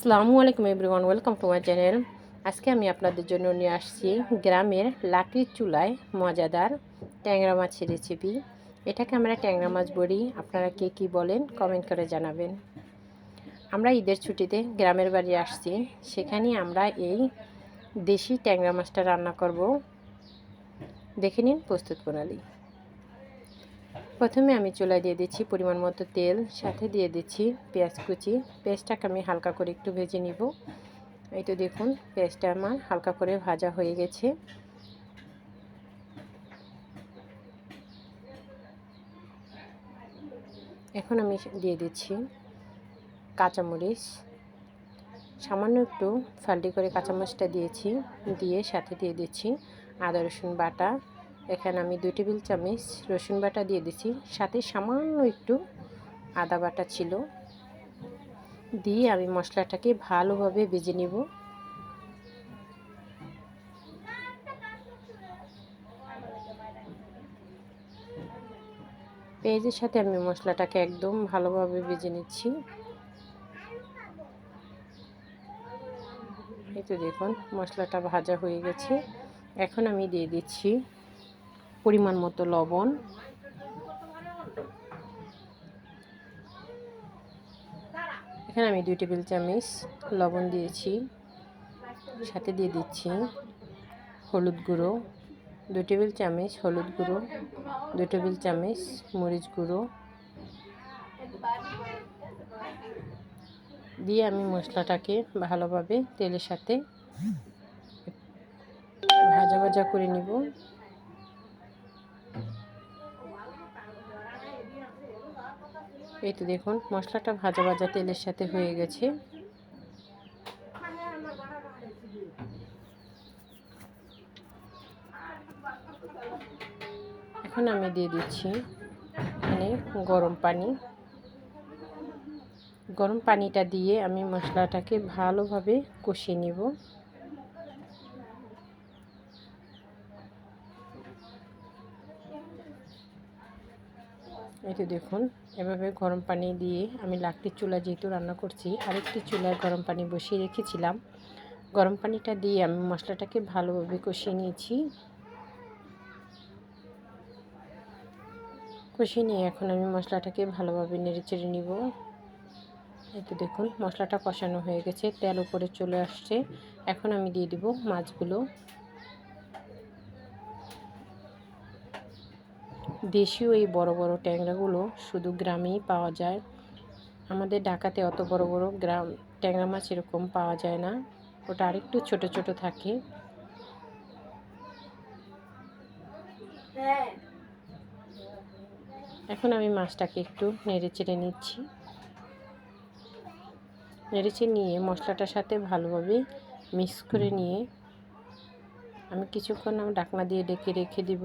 আসসালামু আলাইকুম everyone, welcome to my channel. আজকে আমি আপনাদের জন্য নিয়ে আসছি গ্রামের লাকড়ির চুলায় মজাদার ট্যাংরা মাছের রেসিপি এটাকে আমরা ট্যাংরা মাছ বলি, আপনারা কে কী বলেন কমেন্ট করে জানাবেন। আমরা ঈদের ছুটিতে গ্রামের বাড়ি আসছি, সেখানে আমরা এই দেশি ট্যাংরা মাছটা রান্না করব। দেখে নিন প্রস্তুত প্রণালী। প্রথমে আমি চুলায় দিয়ে দিচ্ছি পরিমাণ মতো তেল, সাথে দিয়ে দিচ্ছি পেঁয়াজ কুচি। পেঁয়াজটাকে আমি হালকা করে একটু ভেজে নিব। এই তো দেখুন, পেঁয়াজটা আমার হালকা করে ভাজা হয়ে গেছে। এখন আমি দিয়ে দিচ্ছি কাঁচামরিচ। সামান্য একটু ফাল্টি করে কাঁচামরিচটা দিয়েছি, দিয়ে সাথে দিয়ে দিচ্ছি আদা রসুন বাটা এখানে আমি দুই টেবিল চামচ রসুন বাটা দিয়ে দিচ্ছি সাথে সামান্য একটু আদা বাটা ছিল। দিয়ে আমি মশলাটাকে ভালোভাবে ভেজে নিব। পেঁয়াজের সাথে আমি মশলাটাকে একদম ভালোভাবে ভেজে নিচ্ছি। এই তো দেখুন, মশলাটা ভাজা হয়ে গেছে। এখন আমি দিয়ে দিচ্ছি পরিমাণ মতো লবণ। এখানে আমি দুই টেবিল চামচ লবণ দিয়েছি। সাথে দিয়ে দিচ্ছি হলুদ গুঁড়ো। দু টেবিল চামচ হলুদ গুঁড়ো। দু টেবিল চামচ মরিচ গুঁড়ো। দিয়ে আমি মশলাটাকে ভালোভাবে তেলের সাথে ভাজা ভাজা করে নিব। এই তো দেখুন, মশলাটা ভাজা ভাজা তেলের সাথে হয়ে গেছে। এখন আমি দিয়ে দিচ্ছি এখানে গরম পানি। গরম পানিটা দিয়ে আমি মশলাটাকে ভালোভাবে কষিয়ে নিব। এই তো দেখুন, এভাবে গরম পানি দিয়ে আমি লাকড়ির চুলা যেহেতু রান্না করছি, আরেকটি চুলায় গরম পানি বসিয়ে রেখেছিলাম। গরম পানিটা দিয়ে আমি মশলাটাকে ভালোভাবে কষিয়ে নিয়েছি। কষিয়ে নিয়ে এখন আমি মশলাটাকে ভালোভাবে নেড়ে চেড়ে নিব তো দেখুন, মশলাটা কষানো হয়ে গেছে, তেল উপরে চলে আসছে। এখন আমি দিয়ে দিব মাছগুলো। দেশীয় এই বড় বড় ট্যাংরাগুলো শুধু গ্রামেই পাওয়া যায়। আমাদের ঢাকাতে অত বড় বড় গ্রাম ট্যাংরা মাছ এরকম পাওয়া যায় না। ওটা আরেকটু ছোট ছোট থাকে। এখন আমি মাছটাকে একটু নেড়ে চেড়ে নিচ্ছি। নেড়েচে নিয়ে মশলাটার সাথে ভালোভাবে মিক্স করে নিয়ে আমি কিছুক্ষণ আমি ডাকনা দিয়ে ডেকে রেখে দিব।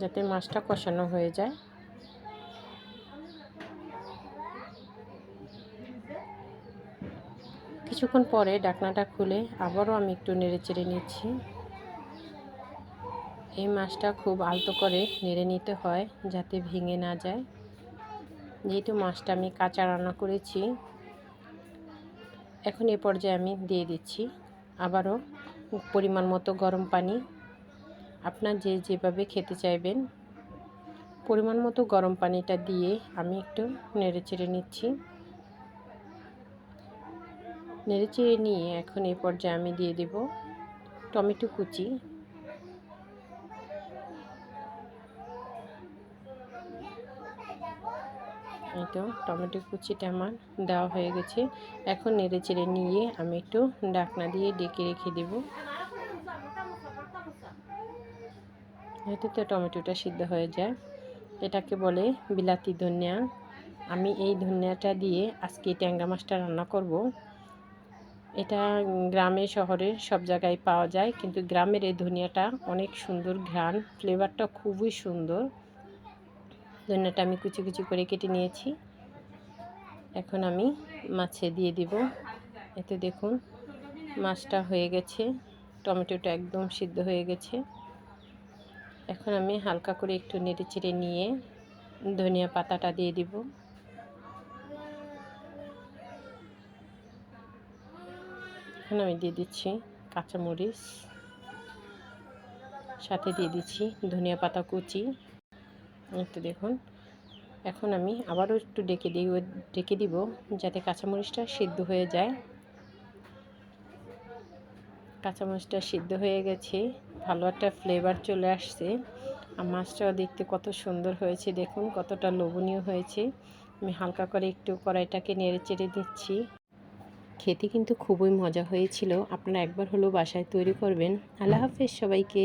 যাতে মাছটা কষানো হয়ে যায়। কিছুক্ষণ পরে ডাকনাটা খুলে আবারও আমি একটু নেড়ে চেড়ে নিচ্ছি। এই মাছটা খুব আলতো করে নেড়ে নিতে হয় যাতে ভেঙে না যায়। যেহেতু মাছটা আমি কাঁচা রান্না করেছি, এখন এ পর্যায়ে আমি দিয়ে দিচ্ছি। আবারও পরিমাণ মতো গরম পানি আপনার যে যেভাবে খেতে চাইবেন, পরিমাণ মতো গরম পানিটা দিয়ে আমি একটু নেড়ে চেড়ে নিচ্ছি। নেড়ে চেড়ে নিয়ে এখন এই পর্যায়ে আমি দিয়ে দেব টমেটো কুচি। এই তো টমেটো কুচিটা আমার দেওয়া হয়ে গেছে। এখন নেড়ে চেড়ে নিয়ে আমি একটু ডাকনা দিয়ে ডেকে রেখে দেবো। এতে তো টমেটোটা সিদ্ধ হয়ে যায়। এটাকে বলে বিলাতি ধনিয়া। আমি এই ধনিয়াটা দিয়ে আজকে ট্যাংরা মাছটা রান্না করব। এটা গ্রামে, শহরে সব জায়গায় পাওয়া যায়, কিন্তু গ্রামের এই ধনিয়াটা অনেক সুন্দর ঘ্রাণ। ফ্লেভারটা খুবই সুন্দর। ধনিয়াটা আমি কুচি কুচি করে কেটে নিয়েছি। এখন আমি মাছে দিয়ে দিব। এতে দেখুন, মাছটা হয়ে গেছে, টমেটোটা একদম সিদ্ধ হয়ে গেছে। এখন আমি হালকা করে একটু নেড়ে চেড়ে নিয়ে ধনিয়া পাতাটা দিয়ে দিব। এখন আমি দিয়ে দিচ্ছি কাঁচামরিচ, সাথে দিয়ে দিচ্ছি ধনিয়া পাতা কুচি। একটু দেখুন, এখন আমি আবারও একটু ডেকে দিই ডেকে দিব যাতে কাঁচামরিচটা সিদ্ধ হয়ে যায়। কাঁচামরিচটা সিদ্ধ হয়ে গেছে। ভালো একটা ফ্লেভার চলে আসছে। আর মাছটাও দেখতে কত সুন্দর হয়েছে। দেখুন, কতটা লোভনীয় হয়েছে। আমি হালকা করে একটু কড়াইটাকে নেড়ে চেড়ে দিচ্ছি। খেতে কিন্তু খুবই মজা হয়েছিল। আপনারা একবার হলো বাসায় তৈরি করবেন। আল্লাহ হাফেজ সবাইকে।